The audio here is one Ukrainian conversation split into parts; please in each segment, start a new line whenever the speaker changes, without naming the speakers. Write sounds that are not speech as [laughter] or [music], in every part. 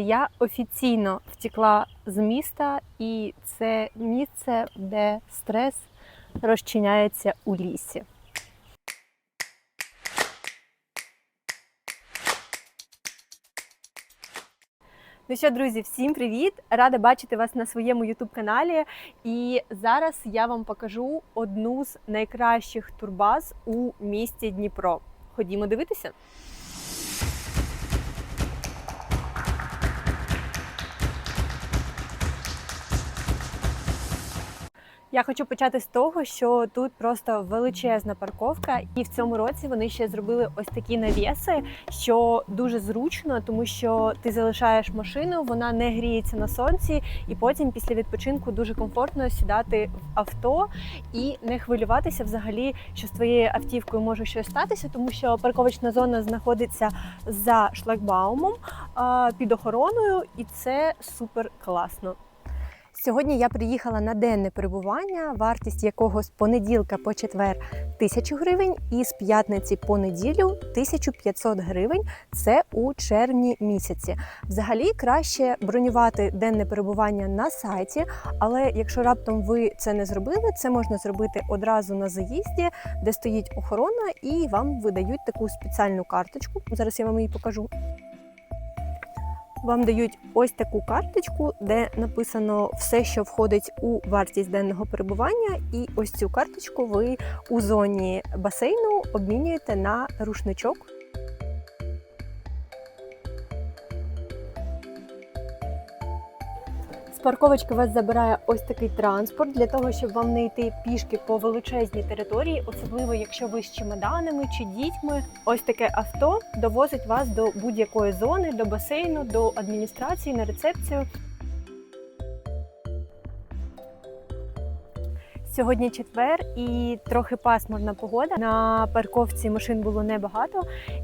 Я офіційно втекла з міста, і це місце, де стрес розчиняється у лісі. Ну що, друзі, всім привіт! Рада бачити вас на своєму youtube каналі. І зараз я вам покажу одну з найкращих турбаз у місті Дніпро. Ходімо дивитися. Я хочу почати з того, що тут просто величезна парковка, і в цьому році вони ще зробили ось такі навіси, що дуже зручно, тому що ти залишаєш машину, вона не гріється на сонці, і потім після відпочинку дуже комфортно сідати в авто і не хвилюватися взагалі, що з твоєю автівкою може щось статися, тому що парковочна зона знаходиться за шлагбаумом під охороною, і це супер класно. Сьогодні я приїхала на денне перебування, вартість якого з понеділка по четвер 1000 гривень, і з п'ятниці по неділю 1500 гривень. Це у червні місяці. Взагалі краще бронювати денне перебування на сайті, але якщо раптом ви це не зробили, це можна зробити одразу на заїзді, де стоїть охорона, і вам видають таку спеціальну карточку. Зараз я вам її покажу вам дають ось таку карточку, де написано все, що входить у вартість денного перебування, і ось цю карточку ви у зоні басейну обмінюєте на рушничок. Парковочки вас забирає ось такий транспорт для того, щоб вам не йти пішки по величезній території, особливо якщо ви з чемоданами чи дітьми. Ось таке авто довозить вас до будь-якої зони, до басейну, до адміністрації на рецепцію. Сьогодні четвер і трохи пасмурна погода. На парковці машин було небагато,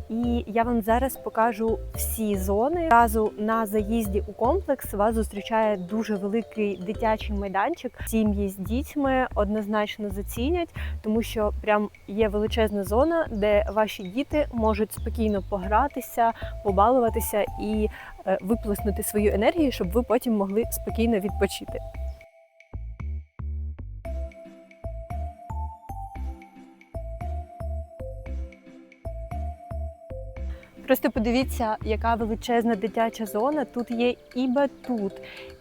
і я вам зараз покажу всі зони. Разу на заїзді у комплекс вас зустрічає дуже великий дитячий майданчик. Сім'ї з дітьми однозначно зацінять, тому що прям є величезна зона, де ваші діти можуть спокійно погратися, побалуватися і е, виплеснути свою енергію, щоб ви потім могли спокійно відпочити. Просто подивіться, яка величезна дитяча зона. Тут є і батут,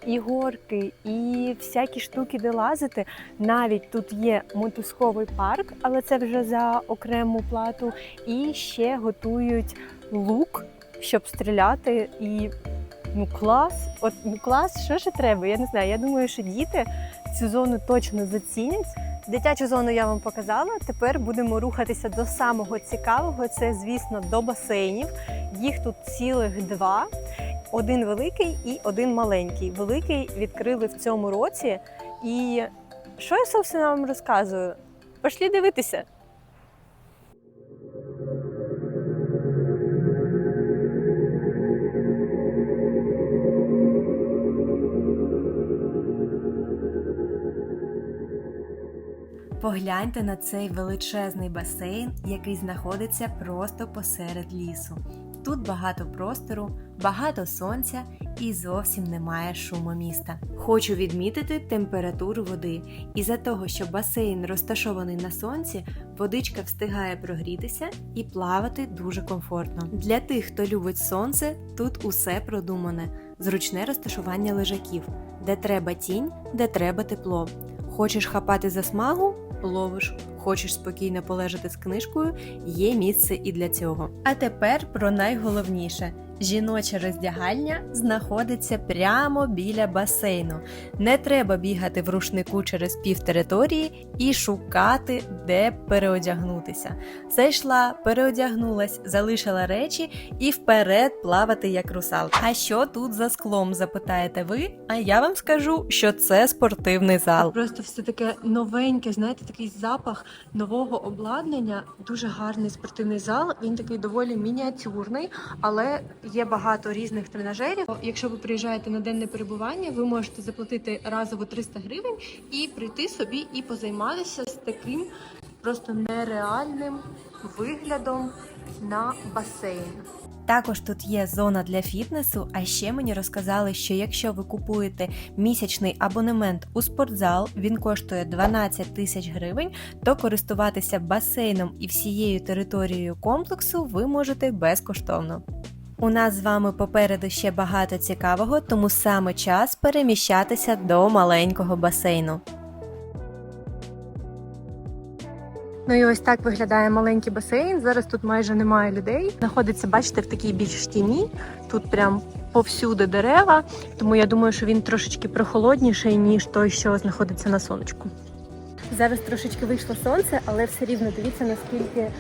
і горки, і всякі штуки, де лазити. Навіть тут є мотузковий парк, але це вже за окрему плату. І ще готують лук, щоб стріляти. І ну клас, от ну клас, що ще треба? Я не знаю. Я думаю, що діти цю зону точно зацінять. Дитячу зону я вам показала. Тепер будемо рухатися до самого цікавого. Це, звісно, до басейнів. Їх тут цілих два: один великий і один маленький. Великий відкрили в цьому році. І що я собственно вам розказую? Пошлі дивитися.
Погляньте на цей величезний басейн, який знаходиться просто посеред лісу. Тут багато простору, багато сонця і зовсім немає шуму міста. Хочу відмітити температуру води. Із-за того, що басейн розташований на сонці, водичка встигає прогрітися і плавати дуже комфортно. Для тих, хто любить сонце, тут усе продумане, зручне розташування лежаків, де треба тінь, де треба тепло. Хочеш хапати засмагу? Ловиш. Хочеш спокійно полежати з книжкою, є місце і для цього. А тепер про найголовніше. Жіноча роздягальня знаходиться прямо біля басейну. Не треба бігати в рушнику через пів території і шукати, де переодягнутися. Зайшла, переодягнулась, залишила речі і вперед плавати як русал. А що тут за склом? запитаєте ви? А я вам скажу, що це спортивний зал.
Просто все таке новеньке, знаєте, такий запах нового обладнання. Дуже гарний спортивний зал. Він такий доволі мініатюрний, але є багато різних тренажерів. Якщо ви приїжджаєте на денне перебування, ви можете заплатити разово 300 гривень і прийти собі і позайматися з таким просто нереальним виглядом на басейн.
Також тут є зона для фітнесу. А ще мені розказали, що якщо ви купуєте місячний абонемент у спортзал, він коштує 12 тисяч гривень, то користуватися басейном і всією територією комплексу ви можете безкоштовно. У нас з вами попереду ще багато цікавого, тому саме час переміщатися до маленького басейну.
Ну і ось так виглядає маленький басейн. Зараз тут майже немає людей. Знаходиться, бачите, в такій більш тіні. Тут прям повсюди дерева, тому я думаю, що він трошечки прохолодніший, ніж той, що знаходиться на сонечку. Зараз трошечки вийшло сонце, але все рівно дивіться, наскільки е,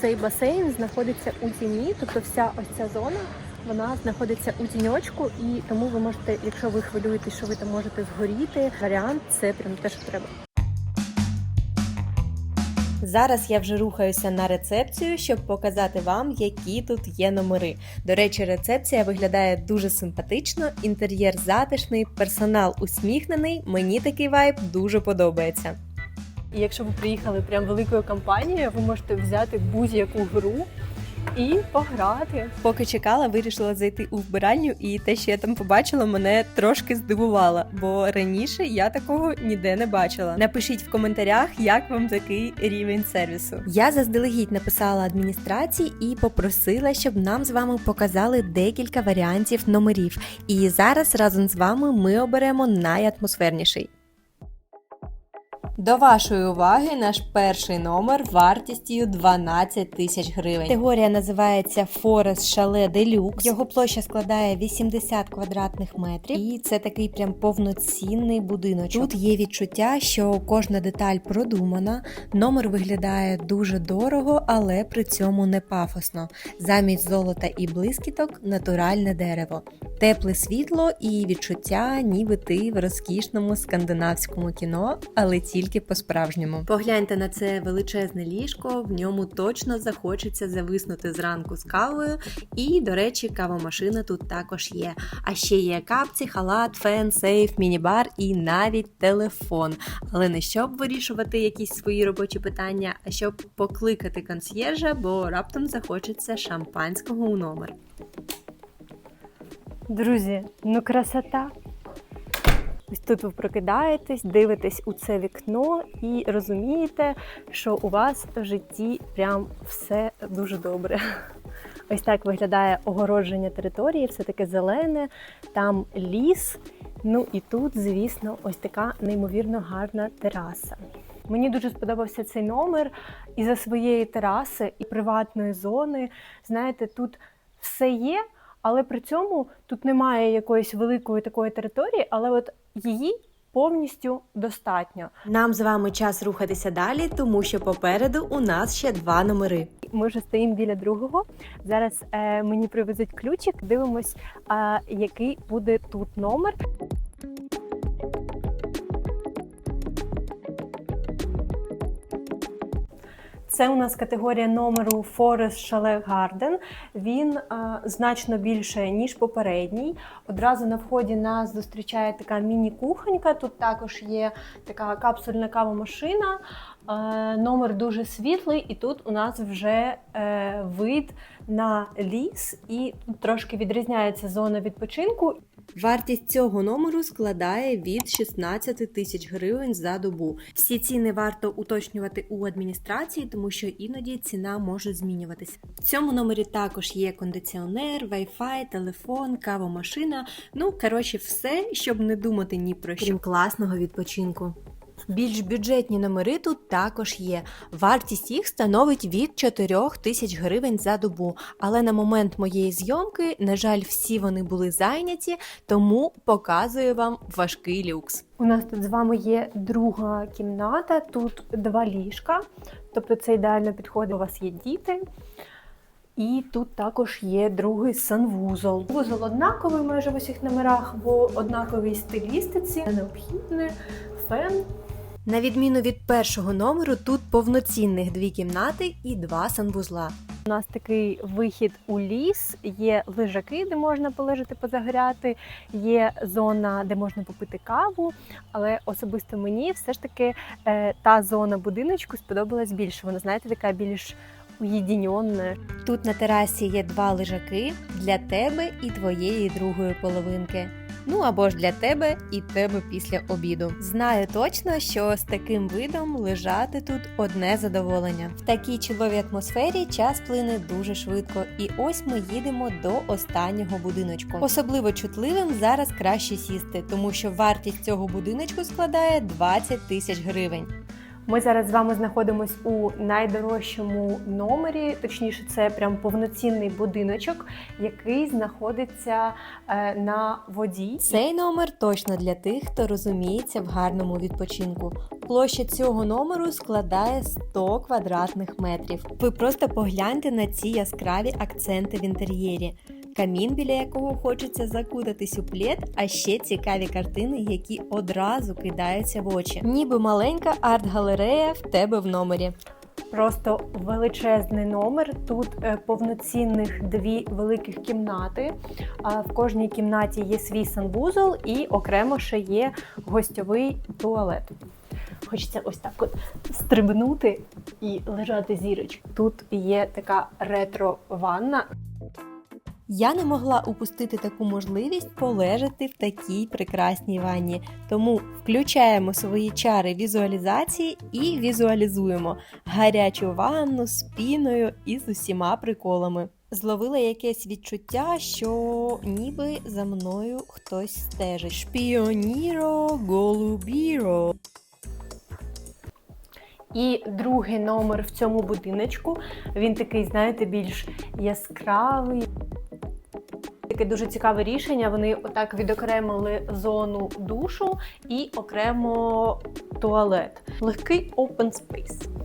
цей басейн знаходиться у тіні, тобто вся ось ця зона. Вона знаходиться у тіньочку, і тому ви можете, якщо ви хвилюєтесь, що ви там можете згоріти, варіант це прям те, що треба.
Зараз я вже рухаюся на рецепцію, щоб показати вам, які тут є номери. До речі, рецепція виглядає дуже симпатично, інтер'єр затишний, персонал усміхнений. Мені такий вайб дуже подобається.
І якщо ви приїхали прям великою компанією, ви можете взяти будь-яку гру і пограти.
Поки чекала, вирішила зайти у вбиральню, і те, що я там побачила, мене трошки здивувало, бо раніше я такого ніде не бачила. Напишіть в коментарях, як вам такий рівень сервісу. Я заздалегідь написала адміністрації і попросила, щоб нам з вами показали декілька варіантів номерів. І зараз разом з вами ми оберемо найатмосферніший. До вашої уваги наш перший номер вартістю 12 тисяч гривень. Категорія називається Forest Chalet Deluxe. Його площа складає 80 квадратних метрів, і це такий прям повноцінний будиночок. Тут є відчуття, що кожна деталь продумана. Номер виглядає дуже дорого, але при цьому не пафосно. Замість золота і блискіток натуральне дерево, тепле світло і відчуття, ніби ти в розкішному скандинавському кіно, але тільки по-справжньому. Погляньте на це величезне ліжко, в ньому точно захочеться зависнути зранку з кавою. І, до речі, кавомашина тут також є. А ще є капці, халат, фен, сейф, міні-бар і навіть телефон. Але не щоб вирішувати якісь свої робочі питання, а щоб покликати консьєржа, бо раптом захочеться шампанського у номер.
Друзі, ну красота. Ось тут ви прокидаєтесь, дивитесь у це вікно і розумієте, що у вас в житті прям все дуже добре. [laughs] Ось так виглядає огородження території, все таке зелене, там ліс. Ну і тут, звісно, ось така неймовірно гарна тераса. Мені дуже сподобався цей номер і за своєї тераси, і приватної зони. Знаєте, тут все є, але при цьому тут немає якоїсь великої такої території, але от її повністю достатньо.
Нам з вами час рухатися далі, тому що попереду у нас ще два номери.
Ми вже стоїмо біля другого. Зараз е, мені привезуть ключик. Дивимось, е, який буде тут номер. Це у нас категорія номеру Forest Chalet Garden. Він е, значно більше, ніж попередній. Одразу на вході нас зустрічає така міні-кухонька. Тут також є така капсульна кавомашина. Е, номер дуже світлий, і тут у нас вже е, вид на ліс, і трошки відрізняється зона відпочинку.
Вартість цього номеру складає від 16 тисяч гривень за добу. Всі ціни варто уточнювати у адміністрації, тому що іноді ціна може змінюватися. В цьому номері також є кондиціонер, Wi-Fi, телефон, кавомашина. Ну коротше, все, щоб не думати ні про що. Крім класного відпочинку. Більш бюджетні номери тут також є. Вартість їх становить від 4 тисяч гривень за добу. Але на момент моєї зйомки, на жаль, всі вони були зайняті, тому показую вам важкий люкс.
У нас тут з вами є друга кімната, тут два ліжка, тобто це ідеально підходить. У вас є діти. І тут також є другий санвузол. Вузол однаковий майже в усіх номерах, бо однаковій стилістиці необхідне фен.
На відміну від першого номеру, тут повноцінних дві кімнати і два санвузла.
У нас такий вихід у ліс, є лежаки, де можна полежати, позагоряти, є зона, де можна попити каву. Але особисто мені все ж таки е, та зона будиночку сподобалась більше. Вона, знаєте, така більш уєдиненне.
Тут на терасі є два лежаки для тебе і твоєї другої половинки. Ну або ж для тебе і тебе після обіду. Знаю точно, що з таким видом лежати тут одне задоволення. В такій чудовій атмосфері час плине дуже швидко, і ось ми їдемо до останнього будиночку. Особливо чутливим зараз краще сісти, тому що вартість цього будиночку складає 20 тисяч гривень.
Ми зараз з вами знаходимось у найдорожчому номері, точніше, це прям повноцінний будиночок, який знаходиться е, на воді.
Цей номер точно для тих, хто розуміється в гарному відпочинку. Площа цього номеру складає 100 квадратних метрів. Ви просто погляньте на ці яскраві акценти в інтер'єрі. Камін, біля якого хочеться закутатись у плед, а ще цікаві картини, які одразу кидаються в очі. Ніби маленька арт-галерея в тебе в номері.
Просто величезний номер. Тут е, повноцінних дві великих кімнати. А В кожній кімнаті є свій санвузол і окремо ще є гостьовий туалет. Хочеться ось так от стрибнути і лежати зірочку. Тут є така ретро-ванна.
Я не могла упустити таку можливість полежати в такій прекрасній ванні. Тому включаємо свої чари візуалізації і візуалізуємо гарячу ванну з піною і з усіма приколами. Зловила якесь відчуття, що ніби за мною хтось стежить. Шпіоніро голубіро.
І другий номер в цьому будиночку. Він такий, знаєте, більш яскравий. Таке дуже цікаве рішення. Вони отак відокремили зону душу і окремо туалет. Легкий open space.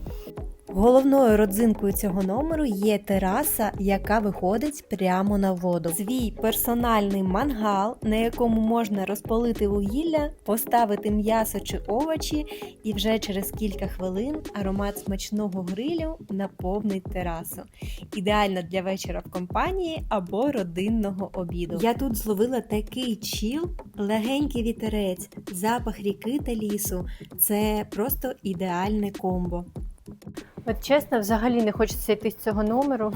Головною родзинкою цього номеру є тераса, яка виходить прямо на воду. Свій персональний мангал, на якому можна розпалити вугілля, поставити м'ясо чи овочі, і вже через кілька хвилин аромат смачного грилю наповнить терасу. Ідеально для вечора в компанії або родинного обіду. Я тут зловила такий чіл, легенький вітерець, запах ріки та лісу. Це просто ідеальне комбо.
От чесно, взагалі не хочеться йти з цього номеру.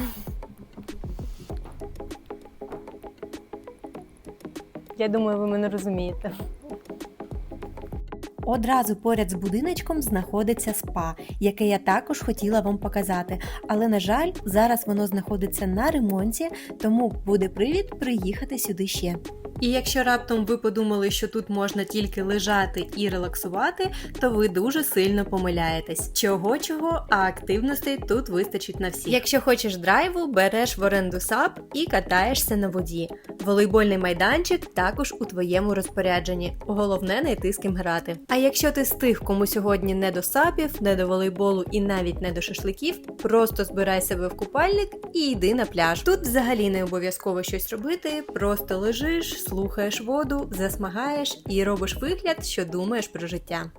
Я думаю, ви мене розумієте.
Одразу поряд з будиночком знаходиться спа, яке я також хотіла вам показати. Але, на жаль, зараз воно знаходиться на ремонті, тому буде привід приїхати сюди ще. І якщо раптом ви подумали, що тут можна тільки лежати і релаксувати, то ви дуже сильно помиляєтесь. Чого чого, а активностей тут вистачить на всіх. Якщо хочеш драйву, береш в оренду сап і катаєшся на воді. Волейбольний майданчик також у твоєму розпорядженні. Головне знайти з ким грати. А якщо ти з тих, кому сьогодні не до сапів, не до волейболу і навіть не до шашликів, просто збирай себе в купальник і йди на пляж. Тут взагалі не обов'язково щось робити, просто лежиш, слухаєш воду, засмагаєш і робиш вигляд, що думаєш про життя.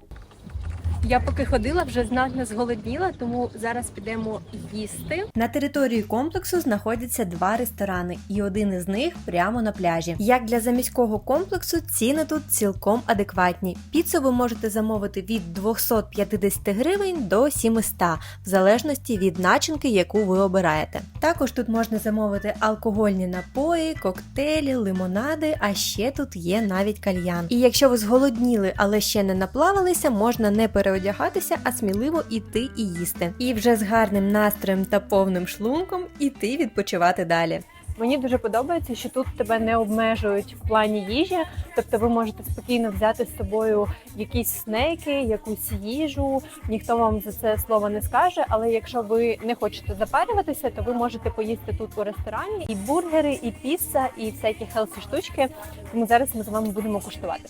Я поки ходила, вже знатно зголодніла, тому зараз підемо їсти.
На території комплексу знаходяться два ресторани, і один із них прямо на пляжі. Як для заміського комплексу, ціни тут цілком адекватні. Піцу ви можете замовити від 250 гривень до 700, в залежності від начинки, яку ви обираєте. Також тут можна замовити алкогольні напої, коктейлі, лимонади, а ще тут є навіть кальян. І якщо ви зголодніли, але ще не наплавалися, можна не переодягатися, а сміливо іти і їсти. І вже з гарним настроєм та повним шлунком іти відпочивати далі.
Мені дуже подобається, що тут тебе не обмежують в плані їжі, тобто ви можете спокійно взяти з собою якісь снеки, якусь їжу. Ніхто вам за це слово не скаже. Але якщо ви не хочете запарюватися, то ви можете поїсти тут у ресторані і бургери, і піца, і всякі хелсі штучки. Тому зараз ми з вами будемо куштувати.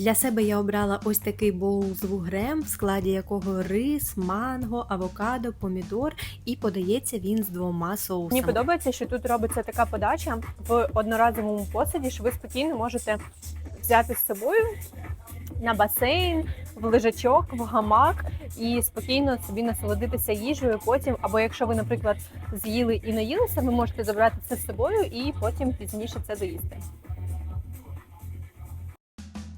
Для себе я обрала ось такий боул з вугрем, в складі якого рис, манго, авокадо, помідор, і подається він з двома соусами.
Мені подобається, що тут робиться така подача в одноразовому посаді, що ви спокійно можете взяти з собою на басейн, в лежачок, в гамак і спокійно собі насолодитися їжею. Потім, або якщо ви, наприклад, з'їли і наїлися, ви можете забрати це з собою і потім пізніше це доїсти.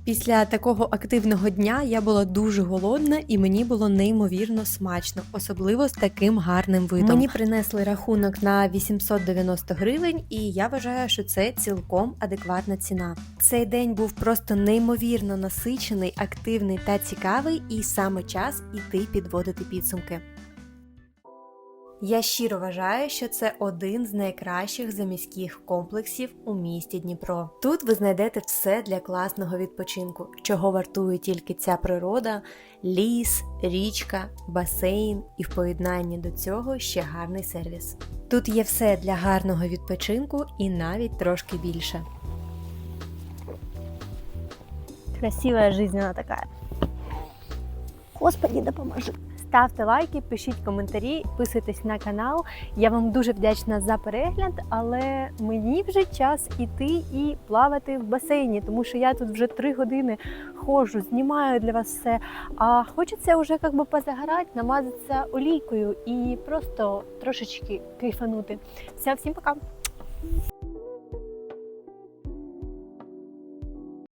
Після такого активного дня я була дуже голодна і мені було неймовірно смачно, особливо з таким гарним видом. Мені принесли рахунок на 890 гривень, і я вважаю, що це цілком адекватна ціна. Цей день був просто неймовірно насичений, активний та цікавий, і саме час іти підводити підсумки. Я щиро вважаю, що це один з найкращих заміських комплексів у місті Дніпро. Тут ви знайдете все для класного відпочинку, чого вартує тільки ця природа, ліс, річка, басейн і в поєднанні до цього ще гарний сервіс. Тут є все для гарного відпочинку і навіть трошки більше.
Красивая жизнь она такая. Господи, допоможи. Ставте лайки, пишіть коментарі, підписуйтесь на канал. Я вам дуже вдячна за перегляд, але мені вже час іти і плавати в басейні, тому що я тут вже три години ходжу, знімаю для вас все. А хочеться вже як би позагорати, намазатися олійкою і просто трошечки кайфанути. Все, всім пока!